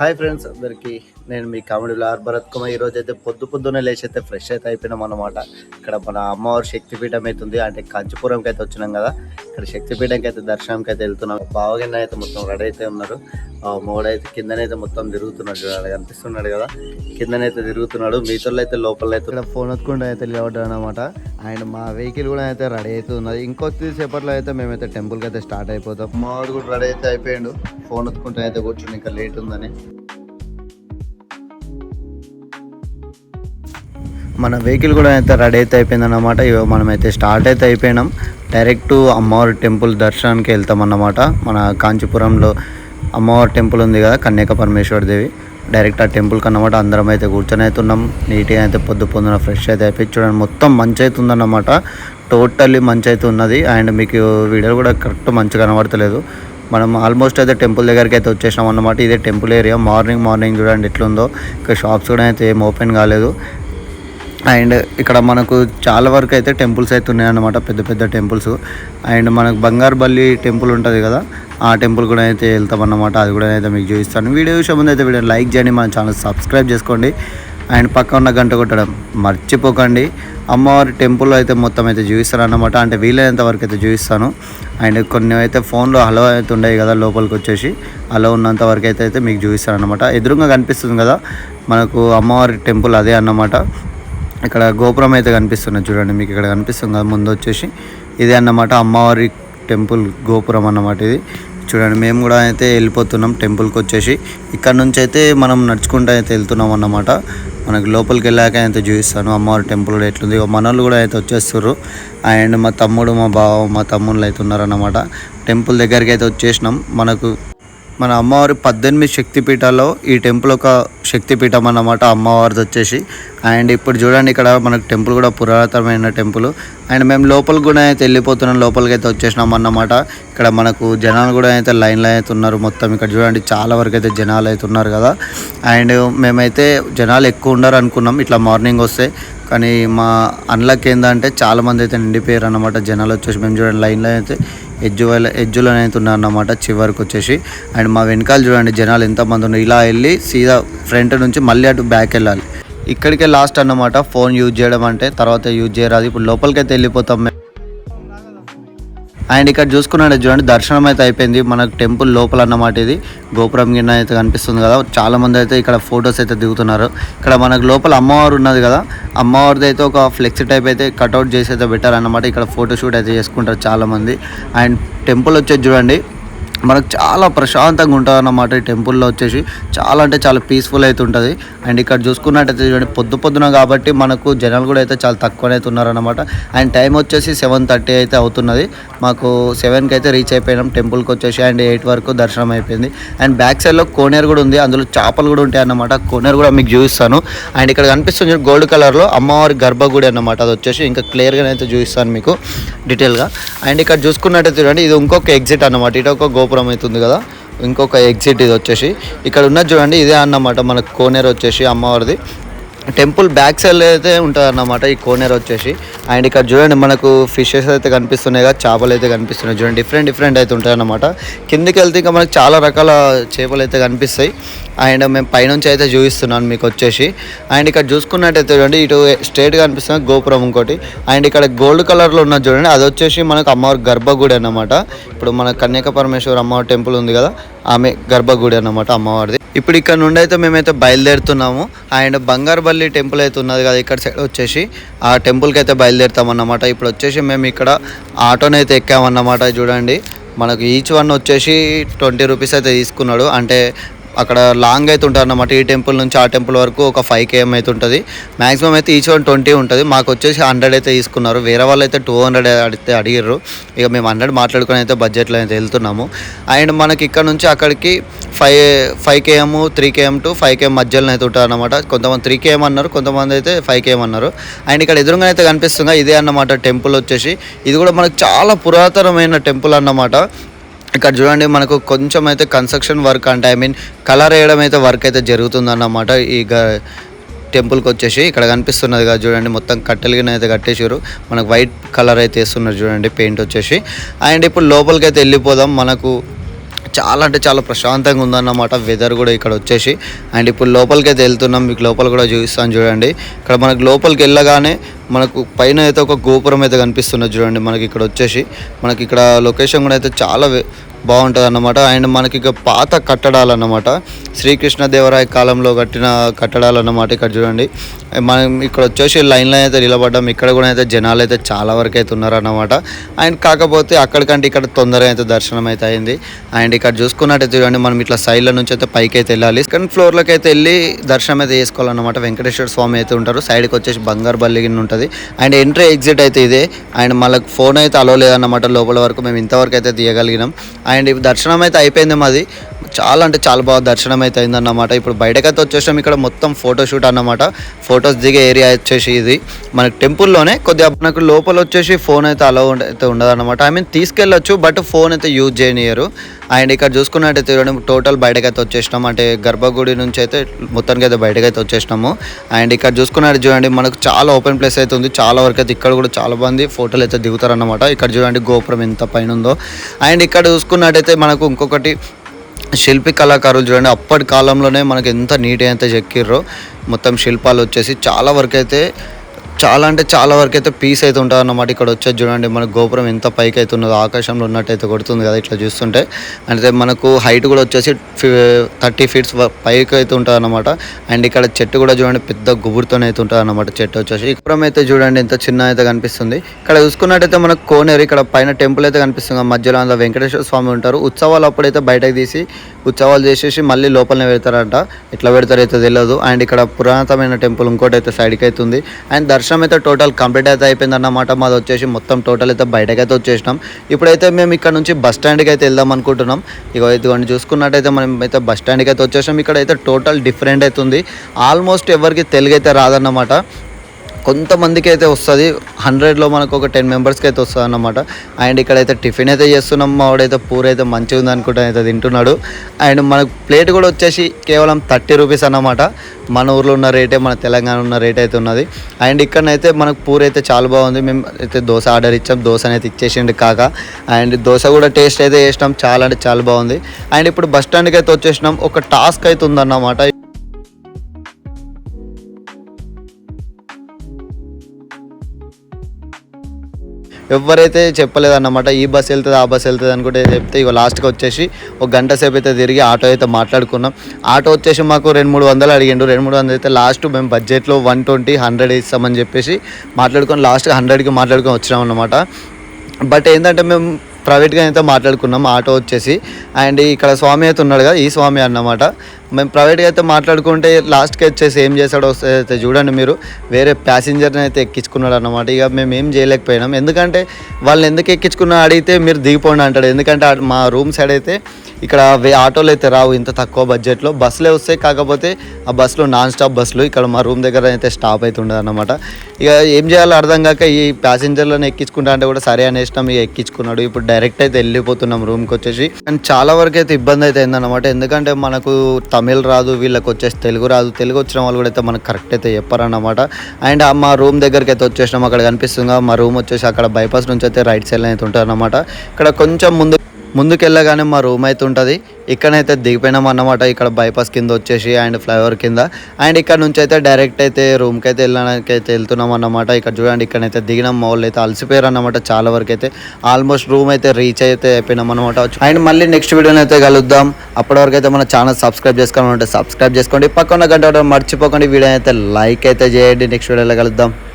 Hi friends అందరికి నేను మీ కామెడీ ఆర్ భరత్ కుమార్. ఈరోజు అయితే పొద్దు పొద్దున్నే లేచి అయితే ఫ్రెష్ అయితే అయిపోయినాం అనమాట ఇక్కడ మన అమ్మవారి శక్తిపీఠం ఉంది. అంటే కంచిపురంకి అయితే వచ్చినాం కదా. ఇక్కడ శక్తిపీఠంకి అయితే దర్శనంకి అయితే వెళ్తున్నాం. బావగిన్న అయితే మొత్తం రెడీ అయితే ఉన్నారు. ఆ మోడైతే కిందనైతే మొత్తం తిరుగుతున్నాడు చూడాలి కనిపిస్తున్నాడు కదా. కిందనైతే తిరుగుతున్నాడు. మిగతా అయితే లోపల అయితే ఇక్కడ ఫోన్ ఎత్తుకుంటూ అయితే లేవడం అనమాట అండ్ మా వెహికల్ కూడా అయితే రెడీ అయితే ఉన్నది. ఇంకొద్ది సేపట్లో అయితే మేమైతే టెంపుల్కి అయితే స్టార్ట్ అయిపోతాం. మా వాడు కూడా రెడీ అయితే అయిపోయాడు. ఫోన్ ఎత్తుకుంటూ అయితే కూర్చుని ఇంకా లేట్ ఉందని. మన వెహికల్ కూడా అయితే రెడీ అయితే అయిపోయిందన్నమాట. ఇవి మనమైతే స్టార్ట్ అయితే అయిపోయినాం. డైరెక్ట్ అమ్మవారి టెంపుల్ దర్శనానికి వెళ్తాం అన్నమాట. మన కాంచీపురంలో అమ్మవారి టెంపుల్ ఉంది కదా కన్యాక పరమేశ్వర దేవి. డైరెక్ట్ ఆ టెంపుల్కి అన్నమాట అందరం అయితే కూర్చొని అయితే ఉన్నాం. నీట్గా అయితే పొద్దు పొందున ఫ్రెష్ అయితే అయిపోయి చూడండి మొత్తం మంచి అయితే ఉందన్నమాట. టోటల్లీ మంచి అయితే ఉన్నది. అండ్ మీకు వీడియో కూడా కరెక్ట్ మంచిగా కనబడతలేదు. మనం ఆల్మోస్ట్ అయితే టెంపుల్ దగ్గరికి అయితే వచ్చేసాం అన్నమాట. ఇదే టెంపుల్ ఏరియా మార్నింగ్ మార్నింగ్ చూడండి ఎట్లుందో. ఇక్కడ షాప్స్ కూడా అయితే ఏం ఓపెన్ కాలేదు. అండ్ ఇక్కడ మనకు చాలా వరకు అయితే టెంపుల్స్ అయితే ఉన్నాయన్నమాట పెద్ద పెద్ద టెంపుల్స్. అండ్ మనకు బంగారుబల్లి టెంపుల్ ఉంటుంది కదా ఆ టెంపుల్ కూడా అయితే వెళ్తాం అన్నమాట అది కూడా అయితే మీకు చూపిస్తాను. వీడియో చూసే ముందు అయితే వీడియో లైక్ చేయండి మన ఛానల్ సబ్స్క్రైబ్ చేసుకోండి. అండ్ పక్క ఉన్న గంట కొట్టడం మర్చిపోకండి. అమ్మవారి టెంపుల్ అయితే మొత్తం అయితే చూపిస్తాను అన్నమాట అంటే వీలైనంత వరకు అయితే చూపిస్తాను. అండ్ కొన్ని అయితే ఫోన్లో హలో అయితే ఉండేవి కదా లోపలికి వచ్చేసి హలో ఉన్నంత వరకు అయితే అయితే మీకు చూపిస్తాను అనమాట ఎదురుగా కనిపిస్తుంది కదా మనకు అమ్మవారి టెంపుల్ అదే అన్నమాట. ఇక్కడ గోపురం అయితే కనిపిస్తున్నది చూడండి మీకు ఇక్కడ కనిపిస్తుంది కదా ముందు వచ్చేసి. ఇది అన్నమాట అమ్మవారి టెంపుల్ గోపురం అన్నమాట ఇది. చూడండి మేము కూడా అయితే వెళ్ళిపోతున్నాం టెంపుల్కి వచ్చేసి. ఇక్కడ నుంచి అయితే మనం నడుచుకుంటూ అయితే వెళ్తున్నాం అన్నమాట. మనకి లోపలికి వెళ్ళాక అయితే చూపిస్తాను అమ్మవారి టెంపుల్ కూడా ఎట్లుంది. మనోళ్ళు కూడా అయితే వచ్చేస్తారు అండ్ మా తమ్ముడు మా బావ మా తమ్ముళ్ళు అయితే ఉన్నారన్నమాట. టెంపుల్ దగ్గరికి అయితే వచ్చేసినాం. మనకు మన అమ్మవారి పద్దెనిమిది శక్తిపీఠాల్లో ఈ టెంపుల్ ఒక శక్తిపీఠం అన్నమాట అమ్మవారిది వచ్చేసి. అండ్ ఇప్పుడు చూడండి ఇక్కడ మనకు టెంపుల్ కూడా పురాతనమైన టెంపుల్. అండ్ మేము లోపలికి కూడా అయితే వెళ్ళిపోతున్నాం లోపలికి అయితే వచ్చేసినాం అన్నమాట. ఇక్కడ మనకు జనాలు కూడా అయితే లైన్లో అయితే ఉన్నారు మొత్తం. ఇక్కడ చూడండి చాలా వరకు అయితే జనాలు అయితే ఉన్నారు కదా. అండ్ మేమైతే జనాలు ఎక్కువ ఉండరు అనుకున్నాం ఇట్లా మార్నింగ్ వస్తే. కానీ మా అన్లక్ ఏంటంటే చాలా మంది అయితే నిండిపోయారు అన్నమాట జనాలు వచ్చేసి. మేము చూడండి లైన్లో అయితే ఎడ్జు వాళ్ళ ఎడ్జులో అన్నమాట చివరికి వచ్చేసి అండ్ మా వెనకాల చూడండి జనాలు ఎంతమంది ఉన్నారు. ఇలా వెళ్ళి సీదా ఫ్రంట్ నుంచి మళ్ళీ అటు బ్యాక్ వెళ్ళాలి. ఇక్కడికే లాస్ట్ అన్నమాట. ఫోన్ యూజ్ చేయడం అంటే తర్వాత యూజ్ చేయరాదు. ఇప్పుడు లోపలికైతే వెళ్ళిపోతాం అండ్ ఇక్కడ చూసుకున్నాడు చూడండి దర్శనం అయితే అయిపోయింది. మనకు టెంపుల్ లోపల అన్నమాట ఇది. గోపురం గిన్నె అయితే కనిపిస్తుంది కదా. చాలా మంది అయితే ఇక్కడ ఫొటోస్ అయితే దిగుతున్నారు. ఇక్కడ మనకు లోపల అమ్మవారు ఉన్నది కదా. అమ్మవారిది అయితే ఒక ఫ్లెక్సీ టైప్ అయితే కట్అవుట్ చేసి అయితే పెట్టారన్నమాట. ఇక్కడ ఫోటో షూట్ అయితే చేసుకుంటారు చాలా మంది. అండ్ టెంపుల్ వచ్చేది చూడండి. మనకు చాలా ప్రశాంతంగా ఉంటుంది అన్నమాట ఈ టెంపుల్లో వచ్చేసి. చాలా అంటే చాలా పీస్ఫుల్ అయితే ఉంటుంది. అండ్ ఇక్కడ చూసుకున్నట్టయితే చూడండి పొద్దు పొద్దున కాబట్టి మనకు జనాలు కూడా అయితే చాలా తక్కువనే ఉన్నారన్నమాట. అండ్ టైం వచ్చేసి సెవెన్ థర్టీ అయితే అవుతున్నది. మాకు సెవెన్కి అయితే రీచ్ అయిపోయినాం టెంపుల్కి వచ్చేసి అండ్ ఎయిట్ వరకు దర్శనం అయిపోయింది. అండ్ బ్యాక్ సైడ్లో కోనేరు కూడా ఉంది. అందులో చేపలు కూడా ఉంటాయి అన్నమాట. కోనేరు కూడా మీకు చూపిస్తాను. అండ్ ఇక్కడ కనిపిస్తుంది గోల్డ్ కలర్లో అమ్మవారి గర్భగుడి అన్నమాట. అది వచ్చేసి ఇంకా క్లియర్గా అయితే చూపిస్తాను మీకు డీటెయిల్గా అండ్ ఇక్కడ చూసుకున్నట్టయితే చూడండి ఇది ఇంకొక ఎగ్జిట్ అన్నమాట. ఇటు ఒక గోపురం అవుతుంది కదా. ఇంకొక ఎగ్జిట్ ఇది వచ్చేసి. ఇక్కడ ఉన్నది చూడండి ఇదే అన్నమాట. మనకు కోనేరు వచ్చేసి అమ్మవారిది. టెంపుల్ బ్యాక్ సైడ్ అయితే ఉంటుంది అన్నమాట ఈ కోనేరు వచ్చేసి. అండ్ ఇక్కడ చూడండి మనకు ఫిషెస్ అయితే కనిపిస్తున్నాయి కదా చేపలు అయితే కనిపిస్తున్నాయి. చూడండి డిఫరెంట్ డిఫరెంట్ అయితే ఉంటాయి అన్నమాట కిందికి వెళ్తే ఇంకా మనకు చాలా రకాల చేపలు అయితే కనిపిస్తాయి. అండ్ మేము పైనుంచి అయితే చూపిస్తున్నాను మీకు వచ్చేసి. అండ్ ఇక్కడ చూసుకున్నట్టయితే చూడండి ఇటు స్ట్రేట్గా కనిపిస్తుంది గోపురం ఇంకోటి. అండ్ ఇక్కడ గోల్డ్ కలర్లో ఉన్నది చూడండి అది వచ్చేసి మనకు అమ్మవారి గర్భగుడి అన్నమాట. ఇప్పుడు మన కన్యాక పరమేశ్వర అమ్మవారి టెంపుల్ ఉంది కదా ఆమె గర్భగుడి అన్నమాట అమ్మవారిది. ఇప్పుడు ఇక్కడ నుండి అయితే మేమైతే బయలుదేరుతున్నాము. అండ్ బంగారుబల్లి టెంపుల్ అయితే ఉన్నది కదా ఇక్కడ సైడ్ వచ్చేసి. ఆ టెంపుల్కి అయితే బయలుదేరుతాం అన్నమాట ఇప్పుడు వచ్చేసి మేము ఇక్కడ ఆటోనైతే ఎక్కామన్నమాట చూడండి. మనకు ఈచ్ వన్ వచ్చేసి ట్వంటీ రూపీస్ అయితే తీసుకున్నాడు. అంటే అక్కడ లాంగ్ అయితే ఉంటుంది అన్నమాట ఈ టెంపుల్ నుంచి ఆ టెంపుల్ వరకు ఒక ఫైవ్ కేఎం అయితే ఉంటుంది. మాక్సిమం అయితే ఈచ్ వన్ ట్వంటీ ఉంటుంది. మాకు వచ్చేసి హండ్రెడ్ అయితే తీసుకున్నారు. వేరే వాళ్ళు అయితే టూ హండ్రెడ్ అడిగితే అడిగారు ఇక మేము హండ్రెడ్ మాట్లాడుకొని అయితే బడ్జెట్లో అయితే వెళ్తున్నాము. అండ్ మనకి ఇక్కడ నుంచి అక్కడికి five five KM three KM to five KM మధ్యలో అయితే ఉంటుంది అనమాట కొంతమంది త్రీ కేఎం అన్నారు కొంతమంది అయితే ఫైవ్ కేఎం అన్నారు. అండ్ ఇక్కడ ఎదురుగా అయితే కనిపిస్తుంది ఇదే అన్నమాట టెంపుల్ వచ్చేసి. ఇది కూడా మనకు చాలా పురాతనమైన టెంపుల్ అన్నమాట. ఇక్కడ చూడండి మనకు కొంచెం అయితే కన్స్ట్రక్షన్ వర్క్ అంటే ఐ మీన్ కలర్ వేయడం అయితే వర్క్ అయితే జరుగుతుందన్నమాట. ఈ గ టెంపుల్కి వచ్చేసి ఇక్కడ కనిపిస్తున్నది కదా చూడండి మొత్తం కట్టెలుగా అయితే కట్టేసారు మనకు వైట్ కలర్ అయితే వేస్తున్నారు చూడండి పెయింట్ వచ్చేసి. అండ్ ఇప్పుడు లోపలికి అయితే వెళ్ళిపోదాం. మనకు చాలా అంటే చాలా ప్రశాంతంగా ఉందన్నమాట వెదర్ కూడా ఇక్కడ వచ్చేసి. అండ్ ఇప్పుడు లోపలికి అయితే వెళ్తున్నాం. మీకు లోపల కూడా చూపిస్తాను చూడండి. ఇక్కడ మనకు లోపలికి వెళ్ళగానే మనకు పైన అయితే ఒక గోపురం అయితే కనిపిస్తున్నది చూడండి మనకి ఇక్కడ వచ్చేసి. మనకి ఇక్కడ లొకేషన్ కూడా అయితే చాలా బాగుంటుంది అన్నమాట అండ్ మనకి ఇక పాత కట్టడాలు అన్నమాట శ్రీకృష్ణదేవరాయ కాలంలో కట్టిన కట్టడాలు అన్నమాట ఇక్కడ చూడండి. మనం ఇక్కడ వచ్చేసి లైన్లో అయితే నిలబడ్డాం. ఇక్కడ కూడా అయితే జనాలు అయితే చాలా వరకు అయితే ఉన్నారన్నమాట. అండ్ కాకపోతే అక్కడికంటే ఇక్కడ తొందరగా అయితే దర్శనం అయితే అయింది. అండ్ ఇక్కడ చూసుకున్నట్టయితే చూడండి మనం ఇట్లా సైడ్ల నుంచి అయితే పైకి అయితే వెళ్ళాలి. సెకండ్ ఫ్లోర్లోకి అయితే వెళ్ళి దర్శనం అయితే చేసుకోవాలన్నమాట. వెంకటేశ్వర స్వామి అయితే ఉంటారు. సైడ్కి వచ్చేసి బంగారు బల్లి ఉంటుంది. ఉంటుంది. అండ్ ఎంట్రీ ఎగ్జిట్ అయితే ఇదే. అండ్ మళ్ళీ ఫోన్ అయితే అలో లేదన్నమాట లోపల వరకు మేము ఇంతవరకు అయితే తీయగలిగినాం. అండ్ దర్శనం అయితే అయిపోయింది మాది. చాలా అంటే చాలా బాగా దర్శనం అయితే అయిందన్నమాట. ఇప్పుడు బయటకైతే వచ్చేసాం ఇక్కడ మొత్తం ఫోటో షూట్ అన్నమాట. ఫొటోస్ దిగే ఏరియా వచ్చేసి ఇది. మనకి టెంపుల్లోనే కొద్దిగా మనకు లోపల వచ్చేసి ఫోన్ అయితే అలా అయితే ఉండదు అనమాట ఐ మీన్ తీసుకెళ్ళొచ్చు బట్ ఫోన్ అయితే యూజ్ చేయనియరు. అండ్ ఇక్కడ చూసుకున్నట్టయితే చూడండి టోటల్ బయటకైతే వచ్చేసినాం. అంటే గర్భగుడి నుంచి అయితే మొత్తానికి అయితే బయటకైతే వచ్చేసినాము. అండ్ ఇక్కడ చూసుకున్నట్టు చూడండి మనకు చాలా ఓపెన్ ప్లేస్ అయితే ఉంది. చాలా వరకు అయితే ఇక్కడ కూడా చాలా మంది ఫోటోలు అయితే దిగుతారన్నమాట. ఇక్కడ చూడండి గోపురం ఎంత పైన ఉందో. అండ్ ఇక్కడ చూసుకున్నట్టయితే మనకు ఇంకొకటి శిల్పి కళాకారులు చూడండి అప్పటి కాలంలోనే మనకి ఎంత నీట్ అయితే చెక్కిర్రో మొత్తం శిల్పాలు వచ్చేసి చాలా వరకు అయితే చాలా అంటే చాలా వరకు అయితే పీస్ అయితే ఉంటుంది అన్నమాట ఇక్కడ వచ్చేది చూడండి. మన గోపురం ఎంత పైకి అయితే ఉన్నదో ఆకాశంలో ఉన్నట్టయితే కొడుతుంది కదా ఇట్లా చూస్తుంటే. అంటే మనకు హైట్ కూడా వచ్చేసి థర్టీ ఫీట్స్ పైకి అయితే ఉంటుంది అన్నమాట అండ్ ఇక్కడ చెట్టు కూడా చూడండి పెద్ద గుబురుతోనే అయితే ఉంటుంది అన్నమాట చెట్టు వచ్చేసి. గోపురం అయితే చూడండి ఎంత చిన్న అయితే కనిపిస్తుంది. ఇక్కడ చూసుకున్నట్టయితే మనకు కోనేరు ఇక్కడ పైన టెంపుల్ అయితే కనిపిస్తుంది. మధ్యలో అందులో వెంకటేశ్వర స్వామి ఉంటారు. ఉత్సవాలు అప్పుడైతే బయటకు తీసి ఉత్సవాలు చేసేసి మళ్ళీ లోపలనే పెడతారంట. ఎట్లా పెడతారో అయితే తెలియదు అండ్ ఇక్కడ పురాతనమైన టెంపుల్ ఇంకోటి అయితే సైడ్కి అయితే ఉంది. అండ్ దర్శనం అయితే టోటల్ కంప్లీట్ అయితే అయిపోయింది అన్నమాట మాది వచ్చేసి మొత్తం టోటల్ అయితే బయటకు అయితే వచ్చేసినాం. ఇప్పుడైతే మేము ఇక్కడ నుంచి బస్ స్టాండ్కి అయితే వెళ్దాం అనుకుంటున్నాం. ఇక ఇదిగోండి చూసుకున్నట్టయితే మనం అయితే బస్ స్టాండ్కి అయితే వచ్చేసాం. ఇక్కడ అయితే టోటల్ డిఫరెంట్ అవుతుంది ఆల్మోస్ట్ ఎవరికి తెలుగు అయితే రాదన్నమాట. కొంతమందికి అయితే వస్తుంది. హండ్రెడ్లో మనకు ఒక టెన్ మెంబర్స్కి అయితే వస్తుంది అన్నమాట అండ్ ఇక్కడైతే టిఫిన్ అయితే చేస్తున్నాం. మా వాడైతే పూర అయితే మంచిగా ఉంది అనుకుంటా అయితే తింటున్నాడు. అండ్ మనకు ప్లేట్ కూడా వచ్చేసి కేవలం థర్టీ రూపీస్ అన్నమాట. మన ఊర్లో ఉన్న రేటే మన తెలంగాణ ఉన్న రేట్ అయితే ఉన్నది. అండ్ ఇక్కడనైతే మనకు పూర అయితే చాలా బాగుంది. మేము అయితే దోశ ఆర్డర్ ఇచ్చాం. దోశ అయితే ఇచ్చేసిండు కాక. అండ్ దోశ కూడా టేస్ట్ అయితే చేసినాం. చాలా అంటే చాలా బాగుంది. అండ్ ఇప్పుడు బస్ స్టాండ్కి అయితే వచ్చేసినాం. ఒక టాస్క్ అయితే ఉందన్నమాట. ఎవరైతే చెప్పలేదన్నమాట ఈ బస్ వెళ్తుంది ఆ బస్ వెళ్తుంది అనుకుంటే చెప్తే ఇక లాస్ట్కి వచ్చేసి ఒక గంట సేపు అయితే తిరిగి ఆటో అయితే మాట్లాడుకున్నాం. ఆటో వచ్చేసి మాకు రెండు మూడు వందలు అడిగిండు. రెండు మూడు వందలు అయితే లాస్ట్ మేము బడ్జెట్లో వన్ ట్వంటీ హండ్రెడ్ ఇస్తామని చెప్పేసి మాట్లాడుకొని లాస్ట్ హండ్రెడ్కి మాట్లాడుకొని వచ్చినాం అన్నమాట. బట్ ఏంటంటే మేము ప్రైవేట్గా అయితే మాట్లాడుకున్నాం. ఆటో వచ్చేసి అండ్ ఇక్కడ స్వామి అయితే ఉన్నాడు కదా ఈ స్వామి అన్నమాట. మేము ప్రైవేట్గా అయితే మాట్లాడుకుంటే లాస్ట్కి వచ్చేసి ఏం చేశాడో వస్తే అయితే చూడండి మీరు. వేరే ప్యాసింజర్ని అయితే ఎక్కించుకున్నాడు అనమాట ఇక మేము ఏం చేయలేకపోయినాం. ఎందుకంటే వాళ్ళని ఎందుకు ఎక్కించుకున్నా అడిగితే మీరు దిగిపోండి అంటాడు. ఎందుకంటే మా రూమ్ సైడ్ అయితే ఇక్కడ వే ఆటోలు అయితే రావు ఇంత తక్కువ బడ్జెట్లో. బస్సులే వస్తాయి. కాకపోతే ఆ బస్సులో నాన్ స్టాప్ బస్సులు ఇక్కడ మా రూమ్ దగ్గర అయితే స్టాప్ అయితే ఉండదు అనమాట ఇక ఏం చేయాలో అర్థం కాక ఈ ప్యాసింజర్లను ఎక్కించుకుంటా అంటే కూడా సరే అనేసినాం ఇక ఎక్కించుకున్నాడు. ఇప్పుడు డైరెక్ట్ అయితే వెళ్ళిపోతున్నాం రూమ్కి వచ్చేసి. అండ్ చాలా వరకు అయితే ఇబ్బంది అయితే అయిందన్నమాట. ఎందుకంటే మనకు తమిళ్ రాదు వీళ్ళకి వచ్చేసి తెలుగు రాదు. తెలుగు వచ్చిన వాళ్ళు కూడా అయితే మనకు కరెక్ట్ అయితే చెప్పారన్నమాట. అండ్ మా రూమ్ దగ్గరికి అయితే వచ్చేసినాం. అక్కడ కనిపిస్తుంది మా రూమ్ వచ్చేసి అక్కడ బైపాస్ నుంచి అయితే రైట్ సైడ్ అయితే ఉంటారన్నమాట. ఇక్కడ కొంచెం ముందు ముందుకెళ్ళగానే మా రూమ్ అయితే ఉంటుంది. ఇక్కడైతే దిగిపోయినాం అన్నమాట. ఇక్కడ బైపాస్ కింద వచ్చేసి అండ్ ఫ్లైఓవర్ కింద. అండ్ ఇక్కడ నుంచి అయితే డైరెక్ట్ అయితే రూమ్కి అయితే వెళ్ళడానికి అయితే వెళ్తున్నాం అన్నమాట. ఇక్కడ చూడండి ఇక్కడైతే దిగినాం. మా వాళ్ళు అయితే అలసిపోయారు అన్నమాట చాలా వరకు అయితే. ఆల్మోస్ట్ రూమ్ అయితే రీచ్ అయితే అయిపోయినాం అనమాట అండ్ మళ్ళీ నెక్స్ట్ వీడియోని అయితే కలుద్దాం. అప్పటి వరకు అయితే మన ఛానల్ సబ్స్క్రైబ్ చేసుకోవాలంటే సబ్స్క్రైబ్ చేసుకోండి. పక్కన గంట మర్చిపోకండి. వీడియో అయితే లైక్ అయితే చేయండి. నెక్స్ట్ వీడియోలో కలుద్దాం.